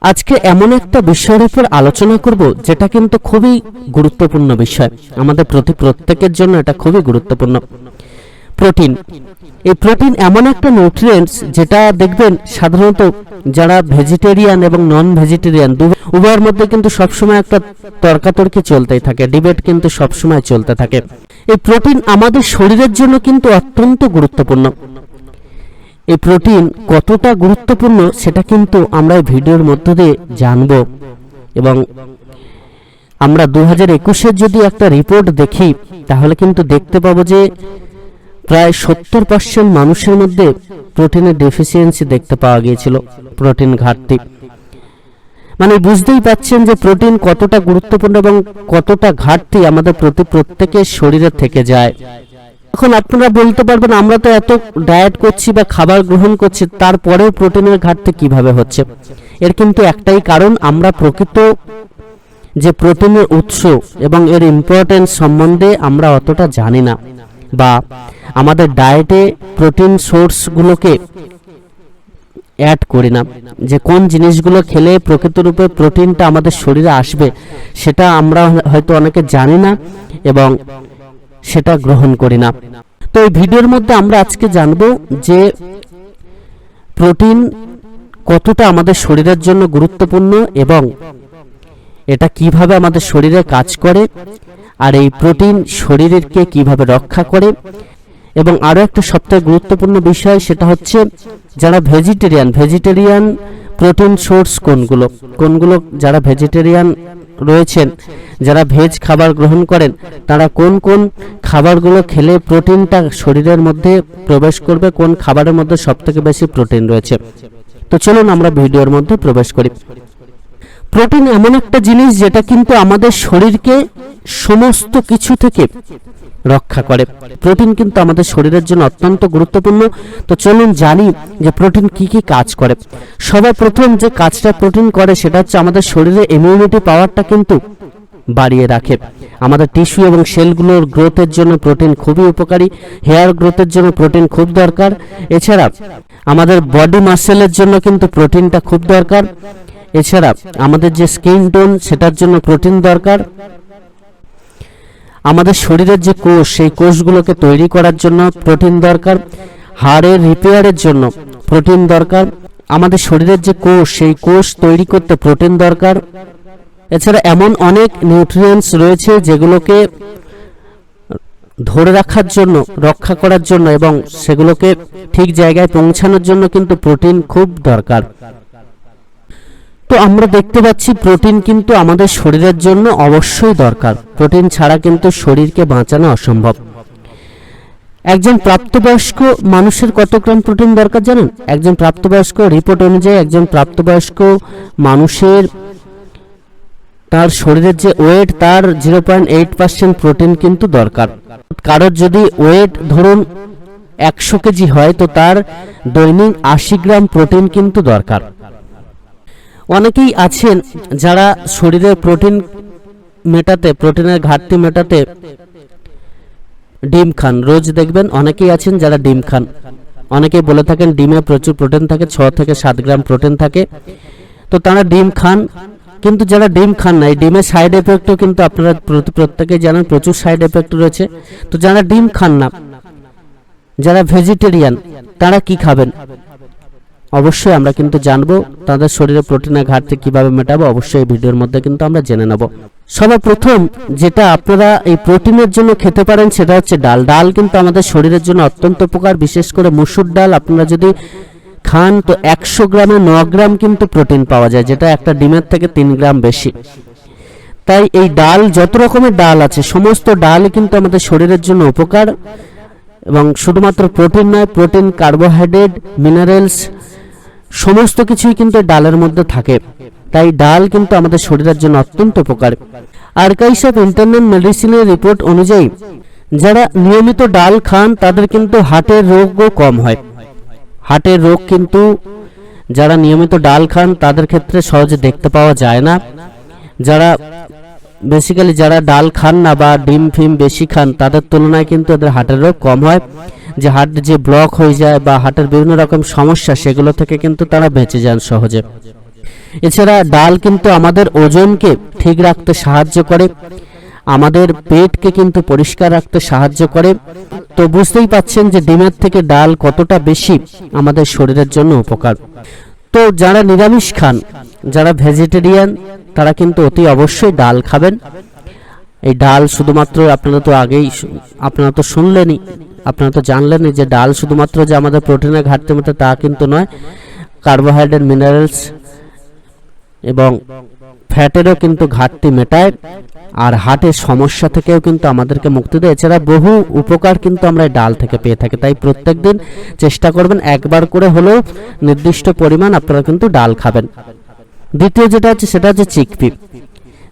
আজকে এমন একটা বিষয়ের উপর আলোচনা করব, যেটা কিন্তু খুবই গুরুত্বপূর্ণ বিষয়। আমাদের প্রতি প্রত্যেকের জন্য এটা খুবই গুরুত্বপূর্ণ। প্রোটিন। এই প্রোটিন এমন একটা নিউট্রিয়েন্টস যেটা দেখবেন সাধারণত যারা ভেজিটেরিয়ান এবং নন ভেজিটেরিয়ান উভয়ের মধ্যে কিন্তু সবসময় একটা তর্কাতর্কি চলতেই থাকে ডিবেট কিন্তু সবসময় চলতে থাকে। এই প্রোটিন আমাদের শরীরের জন্য কিন্তু অত্যন্ত গুরুত্বপূর্ণ। এই প্রোটিন কতটা গুরুত্বপূর্ণ সেটা কিন্তু আমরা এই ভিডিওর মধ্য দিয়ে জানব। এবং আমরা দু হাজার একুশের যদি একটা রিপোর্ট দেখি, তাহলে কিন্তু দেখতে পাবো যে প্রায় সত্তর পার্সেন্ট মানুষের মধ্যে প্রোটিনের ডেফিসিয়েন্সি দেখতে পাওয়া গিয়েছিল প্রোটিন ঘাটতি। মানে বুঝতেই পাচ্ছেন যে প্রোটিন কতটা গুরুত্বপূর্ণ এবং কতটা ঘাটতি আমাদের প্রতি প্রত্যেকের শরীরে থেকে যায়। এখন আপনারা বলতে পারবেন, আমরা তো এত ডায়েট করছি বা খাবার গ্রহণ করছি, তারপরেও প্রোটিনের ঘাটতি কীভাবে হচ্ছে? এর কিন্তু একটাই কারণ, আমরা প্রকৃত যে প্রোটিনের উৎস এবং এর ইম্পর্টেন্স সম্বন্ধে আমরা অতটা জানি না বা আমাদের ডায়েটে প্রোটিন সোর্সগুলোকে অ্যাড করি না। যে কোন জিনিসগুলো খেলে প্রকৃতরূপে প্রোটিনটা আমাদের শরীরে আসবে, সেটা আমরা হয়তো অনেকে জানি না এবং সেটা গ্রহণ করি না। তো এই ভিডিওর মধ্যে আমরা আজকে জানব যে প্রোটিন কতটা আমাদের শরীরের জন্য গুরুত্বপূর্ণ এবং এটা কীভাবে আমাদের শরীরে কাজ করে, আর এই প্রোটিন শরীরকে কীভাবে রক্ষা করে। এবং আরও একটা সবথেকে গুরুত্বপূর্ণ বিষয় সেটা হচ্ছে যারা ভেজিটেরিয়ান ভেজিটেরিয়ান প্রোটিন সোর্স কোনগুলো? কোনগুলো যারা ভেজিটেরিয়ান রয়েছেন। যারা ভেজ খাবার গ্রহণ করেন, তারা কোন কোন খাবারগুলো খেলে প্রোটিনটা শরীরের মধ্যে প্রবেশ করবে, কোন খাবারের মধ্যে সবথেকে বেশি প্রোটিন রয়েছে। তো চলুন আমরা ভিডিওর মধ্যে প্রবেশ করি। প্রোটিন এমন একটা জিনিস যেটা কিন্তু আমাদের শরীরকে সমস্ত কিছু থেকে রক্ষা করে। প্রোটিন কিন্তু আমাদের শরীরের জন্য অত্যন্ত গুরুত্বপূর্ণ। তো চলুন জানি যে প্রোটিন কি কি কাজ করে। সবার প্রথম যে কাজটা প্রোটিন করে সেটা হচ্ছে আমাদের শরীরে ইমিউনিটি পাওয়ারটা কিন্তু বাড়িয়ে রাখে। আমাদের টিস্যু এবং সেলগুলোর গ্রোথের জন্য প্রোটিন খুবই উপকারী। হেয়ার গ্রোথের জন্য প্রোটিন খুব দরকার। এছাড়া আমাদের বডি মাসেলের জন্য কিন্তু প্রোটিনটা খুব দরকার। এছাড়া আমাদের যে স্কিন টোন সেটার জন্য প্রোটিন দরকার। আমাদের শরীরের যে কোষ, সেই কোষগুলোকে তৈরি করার জন্য প্রোটিন দরকার। হাড়ের রিপেয়ারের জন্য প্রোটিন দরকার। আমাদের শরীরের যে কোষ, সেই কোষ তৈরি করতে প্রোটিন দরকার। এছাড়া এমন অনেক নিউট্রিয়েন্টস রয়েছে যেগুলোকে ধরে রাখার জন্য, রক্ষা করার জন্য এবং সেগুলোকে ঠিক জায়গায় পৌঁছানোর জন্য কিন্তু প্রোটিন খুব দরকার। তো আমরা দেখতে পাচ্ছি প্রোটিন কিন্তু আমাদের শরীরের জন্য অবশ্যই দরকার। প্রোটিন ছাড়া কিন্তু শরীরকে বাঁচানো অসম্ভব। একজন প্রাপ্তবয়স্ক মানুষের কত গ্রাম প্রোটিন দরকার জানেন? একজন প্রাপ্তবয়স্ক রিপোর্ট অনুযায়ী একজন প্রাপ্তবয়স্ক মানুষের তার শরীরের যে ওয়েট তার zero point eight percent protein কিন্তু দরকার। কারোর যদি ওয়েট ধরুন একশো কেজি হয়, তো তার দৈনিক আশি গ্রাম প্রোটিন কিন্তু দরকার। অনেকেই আছেন যারা শরীরের প্রোটিন মেটাতে, প্রোটিনের ঘাটতি মেটাতে ডিম খান। রোজ দেখবেন অনেকেই আছেন যারা ডিম খান। অনেকেই বলে থাকেন ডিমে প্রচুর প্রোটিন থাকে, ছ থেকে সাত গ্রাম প্রোটিন থাকে। তো তারা ডিম খান, কিন্তু যারা ডিম খান না, এই ডিমের সাইড এফেক্টও কিন্তু আপনারা প্রত্যেকে জানেন, প্রচুর সাইড এফেক্ট রয়েছে। তো যারা ডিম খান না, যারা ভেজিটেরিয়ান তারা কি খাবেন? অবশ্যই আমরা কিন্তু জানব তাদের শরীরে প্রোটিনের ঘাটতি কীভাবে মেটাবো, অবশ্যই এই ভিডিওর মধ্যে কিন্তু আমরা জেনে নেব। সবার প্রথম যেটা আপনারা এই প্রোটিনের জন্য খেতে পারেন সেটা হচ্ছে ডাল। ডাল কিন্তু আমাদের শরীরের জন্য অত্যন্ত উপকার, বিশেষ করে মুসুর ডাল। আপনারা যদি খান তো একশো গ্রামে ন গ্রাম কিন্তু প্রোটিন পাওয়া যায়, যেটা একটা ডিমের থেকে তিন গ্রাম বেশি। তাই এই ডাল, যত রকমের ডাল আছে, সমস্ত ডাল কিন্তু আমাদের শরীরের জন্য উপকার। এবং শুধুমাত্র প্রোটিন নয় প্রোটিন কার্বোহাইড্রেট মিনারেলস সমস্ত কিছুই কিন্তু ডালের মধ্যে থাকে। তাই ডাল কিন্তু আমাদের শরীরের জন্য অত্যন্ত উপকার। আর্কাইস অফ ইন্টারনাল মেডিসিনের রিপোর্ট অনুযায়ী, যারা নিয়মিত ডাল খান, তাদের কিন্তু হার্টের রোগও কম হয়। হার্টের রোগ কিন্তু যারা নিয়মিত ডাল খান, তাদের ক্ষেত্রে সহজে দেখতে পাওয়া যায় না। যারা বেসিক্যালি যারা ডাল খান না বা ডিম ফিম বেশি খান, তাদের তুলনায় কিন্তু এদের হার্টের রোগ কম হয়। যে হার্ট যে ব্লক হয়ে যায় বা হার্টের বিভিন্ন রকম সমস্যা, সেগুলো থেকে কিন্তু তারা বেঁচে যান সহজে। এছাড়া ডাল কিন্তু আমাদের ওজনকে ঠিক রাখতে সাহায্য করে, আমাদের পেটকে কিন্তু পরিষ্কার রাখতে সাহায্য করে। তো বুঝতেই পাচ্ছেন যে ডিমের থেকে ডাল কতটা বেশি আমাদের শরীরের জন্য উপকার। তো যারা নিরামিষ খান যারা ভেজিটেরিয়ান তারা কিন্তু অতি অবশ্যই ডাল খাবেন। এই ডাল শুধুমাত্র আপনারা তো আগেই আপনারা তো শুনলেনই, আপনারা তো জানলেনই যে ডাল শুধুমাত্র যে আমাদের প্রোটিনের ঘাটতি মতো তা কিন্তু নয় কার্বোহাইড্রেট মিনারেলস এবং ফ্যাটেরও কিন্তু ঘাটতি মেটায়, আর হার্টের সমস্যা থেকেও কিন্তু আমাদেরকে মুক্তি দেয়। এছাড়া বহু উপকার কিন্তু আমরা এই ডাল থেকে পেয়ে থাকি। তাই প্রত্যেকদিন চেষ্টা করবেন একবার করে হলেও নির্দিষ্ট পরিমাণ আপনারা কিন্তু ডাল খাবেন। দ্বিতীয় যেটা হচ্ছে সেটা হচ্ছে চিকপি,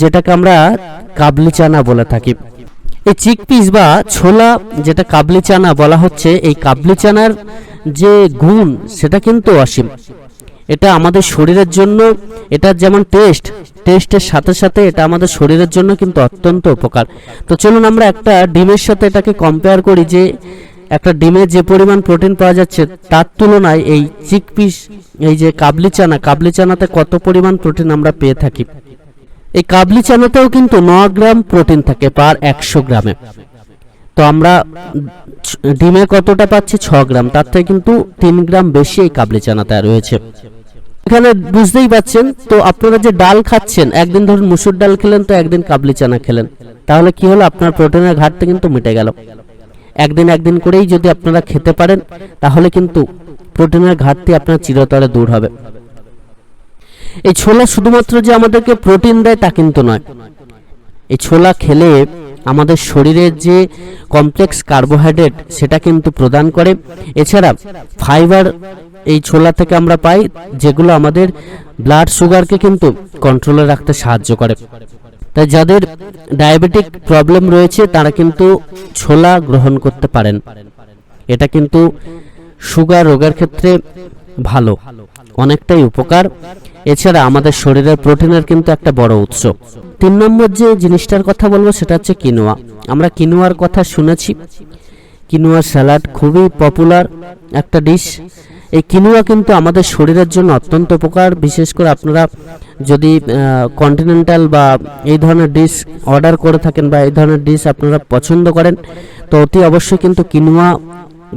যেটাকে আমরা কাবলি চানা বলে থাকি। এই চিকপিস বা ছোলা যেটা কাবলি চানা বলা হচ্ছে, এই কাবলি চানার যে গুণ সেটা কিন্তু অসীম। এটা আমাদের শরীরের জন্য এটা যেমন টেস্ট টেস্টের সাথে সাথে এটা আমাদের শরীরের জন্য কিন্তু অত্যন্ত উপকার। তো চলুন আমরা একটা ডিমের সাথে এটাকে কম্পেয়ার করি যে একটা ডিমে যে পরিমাণ প্রোটিন পাওয়া যাচ্ছে, তার তুলনায় এই চিকপিস, এই যে কাবলি চানা, কাবলি চানাতে কত পরিমাণ প্রোটিন আমরা পেয়ে থাকি? এই কাবলি চানাতেও কিন্তু ন গ্রাম প্রোটিন থাকে পার একশো গ্রামে। তো আমরা ডিমে কতটা পাচ্ছি? ছ গ্রাম। তার থেকে কিন্তু তিন গ্রাম বেশি এই কাবলি চানাতে রয়েছে। এখানে বুঝতেই পাচ্ছেন, তো আপনারা যে ডাল খাচ্ছেন, একদিন ধরুন মুসুর ডাল খেলেন, তো একদিন কাবলি চানা খেলেন। তাহলে কি হলো? আপনার প্রোটিনের ঘাটতি কিন্তু মিটে গেল। একদিন একদিন করেই যদি আপনারা খেতে পারেন, তাহলে কিন্তু প্রোটিনের ঘাটতি আপনার চিরতরে দূর হবে। এই ছোলা শুধুমাত্র যে আমাদেরকে প্রোটিন দেয় তা কিন্তু নয়। এই ছোলা খেলে আমাদের শরীরের যে কমপ্লেক্স কার্বোহাইড্রেট, সেটা কিন্তু প্রদান করে। এছাড়া ফাইবার এই ছোলা থেকে আমরা পাই, যেগুলো আমাদের ব্লাড সুগারকে কিন্তু কন্ট্রোলে রাখতে সাহায্য করে। তাই যাদের ডায়াবেটিক প্রবলেম রয়েছে, তারা কিন্তু ছোলা গ্রহণ করতে পারেন। এটা কিন্তু সুগার রোগের ক্ষেত্রে ভালো, অনেকটাই উপকার। এছাড়া আমাদের শরীরের প্রোটিনের কিন্তু একটা বড় উৎস। তিন নম্বর যে জিনিসটার কথা বলব, সেটা হচ্ছে কিনোয়া। আমরা কিনোয়ার কথা শুনেছি। কিনোয়া স্যালাড খুবই পপুলার একটা ডিশ। এই কিনুয়া কিন্তু আমাদের শরীরের জন্য অত্যন্ত উপকার। বিশেষ করে আপনারা যদি কন্টিনেন্টাল বা এই ধরনের ডিশ অর্ডার করে থাকেন বা এই ধরনের ডিশ আপনারা পছন্দ করেন, তো অতি অবশ্যই কিন্তু কিনোয়া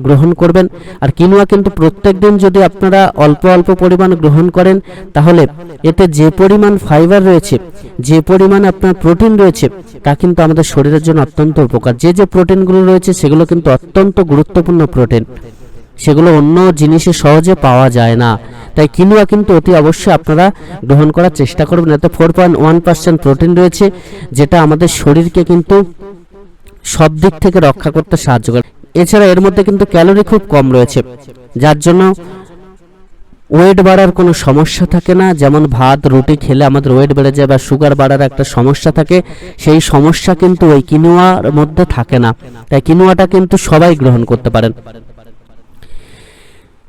গ্রহণ করবেন। আর কিনোয়া কিন্তু প্রত্যেক দিন যদি আপনারা অল্প অল্প পরিমাণ গ্রহণ করেন, তাহলে এতে যে পরিমাণ ফাইবার রয়েছে, যে পরিমাণ আপনার প্রোটিন রয়েছে, তা কিন্তু আমাদের শরীরের জন্য অত্যন্ত উপকার। যে যে প্রোটিনগুলো রয়েছে, সেগুলো কিন্তু অত্যন্ত গুরুত্বপূর্ণ প্রোটিন সেগুলো অন্য জিনিসে সহজে পাওয়া যায় না। তাই কিনুয়া কিন্তু অতি অবশ্যই আপনারা গ্রহণ করার চেষ্টা করবেন। এতে four point one percent protein রয়েছে, যেটা আমাদের শরীরকে কিন্তু সব দিক থেকে রক্ষা করতে সাহায্য করে। এছাড়া এর মধ্যে কিন্তু ক্যালোরি খুব কম রয়েছে, যার জন্য ওয়েট বাড়ার কোনো সমস্যা থাকে না। যেমন ভাত, রুটি খেলে আমাদের ওয়েট বেড়ে যায় বা সুগার বাড়ার একটা সমস্যা থাকে, সেই সমস্যা কিন্তু ওই কিনোয়ার মধ্যে থাকে না। তাই কিনোয়াটা কিন্তু সবাই গ্রহণ করতে পারেন।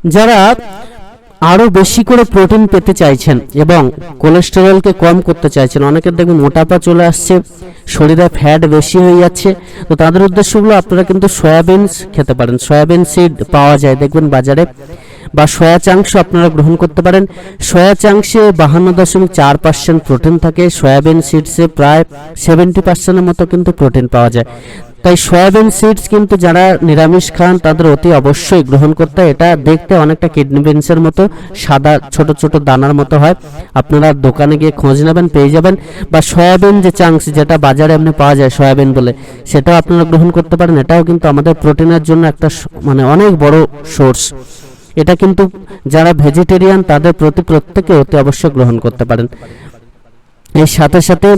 যারা আরও বেশি করে প্রোটিন পেতে চাইছেন এবং কোলেস্টেরলকে কম করতে চাইছেন অনেকের দেখবেন মোটাপা চলে আসছে, শরীরে ফ্যাট বেশি হয়ে যাচ্ছে, তো তাদের উদ্দেশ্যগুলো আপনারা কিন্তু সয়াবিন খেতে পারেন। সয়াবিন সিড পাওয়া যায়, দেখবেন বাজারে, বা সয়া চাংস আপনারা গ্রহণ করতে পারেন। সয়া চাংসে বাহান্ন দশমিক চার পার্সেন্ট প্রোটিন থাকে সয়াবিন সিডসে প্রায় সেভেন্টি পার্সেন্টের মতো কিন্তু প্রোটিন পাওয়া যায়। তাই সয়াবিন সিডস কিন্তু যারা নিরামিষ খান, তাদের অতি অবশ্যই গ্রহণ করতে। এটা দেখতে অনেকটা কিডনি বিনসের মতো, সাদা, ছোট ছোট দানার মতো হয়। আপনারা দোকানে গিয়ে খোঁজ নেবেন, পেয়ে যাবেন। বা সয়াবিন যে চাংস যেটা বাজারে এমনি পাওয়া যায় সয়াবিন বলে, সেটাও আপনারা গ্রহণ করতে পারেন। এটাও কিন্তু আমাদের প্রোটিনের জন্য একটা মানে অনেক বড় সোর্স এটা কিন্তু যারা ভেজিটেরিয়ান তাদের প্রতি প্রত্যেকে অতি অবশ্যই গ্রহণ করতে পারেন। এর সাথে সাথে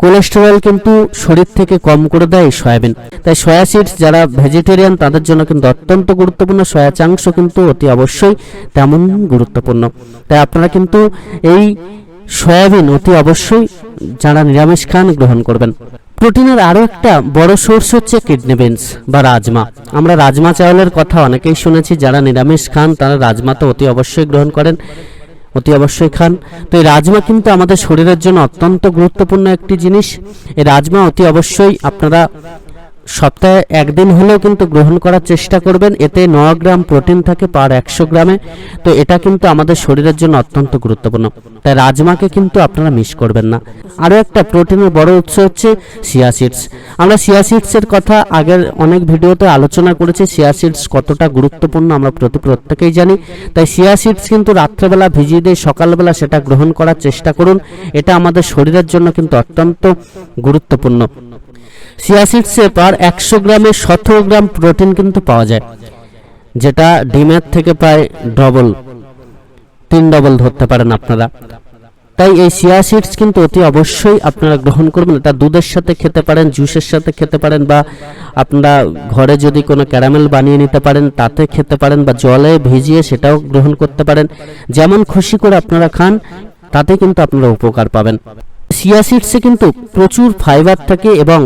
কোলেস্টেরল কিন্তু শরীর থেকে কম করে দেয় সয়াবিন। তাই সয়া সিডস যারা ভেজিটেরিয়ান তাদের জন্য কিন্তু অত্যন্ত গুরুত্বপূর্ণ। সয়া চাংস কিন্তু অতি অবশ্যই তেমন গুরুত্বপূর্ণ। তাই আপনারা কিন্তু এই সয়াবিন অতি অবশ্যই যারা নিরামিষ খান গ্রহণ করবেন। প্রোটিনের আরও একটা বড় সোর্স হচ্ছে কিডনি বিনস বা রাজমা। আমরা রাজমা চাউলের কথা অনেকেই শুনেছি, যারা নিরামিষ খান তারা রাজমা তো অতি অবশ্যই গ্রহণ করেন। অতি অবশ্যই খান। তো এই রাজমা কিন্তু আমাদের শরীরের জন্য অত্যন্ত গুরুত্বপূর্ণ একটি জিনিস। এই রাজমা অতি অবশ্যই আপনারা সপ্তাহে একদিন হলেও কিন্তু গ্রহণ করার চেষ্টা করবেন। এতে ন গ্রাম প্রোটিন থাকে পার একশো গ্রামে। তো এটা কিন্তু আমাদের শরীরের জন্য অত্যন্ত গুরুত্বপূর্ণ। তাই রাজমাকে কিন্তু আপনারা মিস করবেন না। আরও একটা প্রোটিনের বড় উৎস হচ্ছে সিয়া সিডস। আমরা সিয়া সিডসের কথা আগের অনেক ভিডিওতে আলোচনা করেছি। সিয়া সিডস কতটা গুরুত্বপূর্ণ আমরা প্রতি প্রত্যেকেই জানি। তাই সিয়া সিডস কিন্তু রাত্রেবেলা ভিজিয়ে দিয়ে সকালবেলা সেটা গ্রহণ করার চেষ্টা করুন। এটা আমাদের শরীরের জন্য কিন্তু অত্যন্ত গুরুত্বপূর্ণ। সিয়া সিডসে পার একশো গ্রামে সতেরো গ্রাম প্রোটিন কিন্তু পাওয়া যায়, যেটা ডিমের থেকে প্রায় ডবল তিন ডবল ধরতে পারেন আপনারা। তাই এই সিয়া সিডস কিন্তু অতি অবশ্যই আপনারা গ্রহণ করবেন। এটা দুধের সাথে খেতে পারেন জুসের সাথে খেতে পারেন, বা আপনারা ঘরে যদি কোনো ক্যারামেল বানিয়ে নিতে পারেন, তাতে খেতে পারেন, বা জলে ভিজিয়ে সেটাও গ্রহণ করতে পারেন। যেমন খুশি করে আপনারা খান, তাতে কিন্তু আপনারা উপকার পাবেন। সিয়া সিডসে কিন্তু প্রচুর ফাইবার থাকে এবং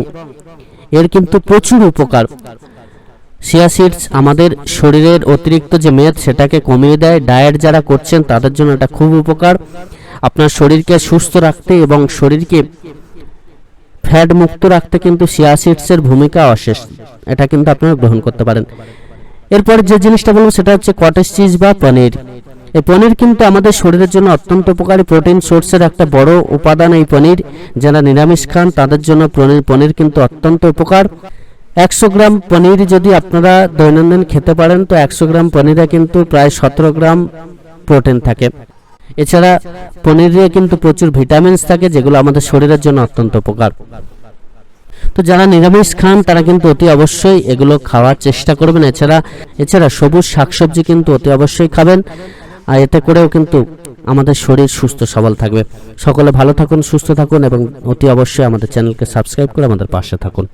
এর কিন্তু প্রচুর উপকার। সিয়া সিডস আমাদের শরীরের অতিরিক্ত যে মেদ, সেটাকে কমিয়ে দেয়। ডায়েট যারা করছেন, তাদের জন্য এটা খুব উপকার। আপনার শরীরকে সুস্থ রাখতে এবং শরীরকে ফ্যাট মুক্ত রাখতে কিন্তু সিয়া সিডসের ভূমিকা অশেষ। এটা কিন্তু আপনারা গ্রহণ করতে পারেন। এরপর যে জিনিসটা বলব, সেটা হচ্ছে কটেজ চিজ বা পনির। এই পনির কিন্তু আমাদের শরীরের জন্য অত্যন্ত উপকারী প্রোটিন সোর্সের একটা বড় উপাদান এই পনির। যারা নিরামিষ খান, তাদের জন্য পনির পনির কিন্তু অত্যন্ত উপকার। একশো গ্রাম পনির যদি আপনারা দৈনন্দিন খেতে পারেন, তো একশো গ্রাম পনিরে কিন্তু প্রায় সতেরো গ্রাম প্রোটিন থাকে। এছাড়া পনিরে কিন্তু প্রচুর ভিটামিনস থাকে, যেগুলো আমাদের শরীরের জন্য অত্যন্ত উপকার। তো যারা নিরামিষ খান, তারা কিন্তু অতি অবশ্যই এগুলো খাওয়ার চেষ্টা করবেন। এছাড়া এছাড়া সবুজ শাকসবজি কিন্তু অতি অবশ্যই খাবেন। আর এতে করেও কিন্তু আমাদের শরীর সুস্থ, সবল থাকবে। সকলে ভালো থাকুন, সুস্থ থাকুন এবং অতি অবশ্যই আমাদের চ্যানেলকে সাবস্ক্রাইব করে আমাদের পাশে থাকুন।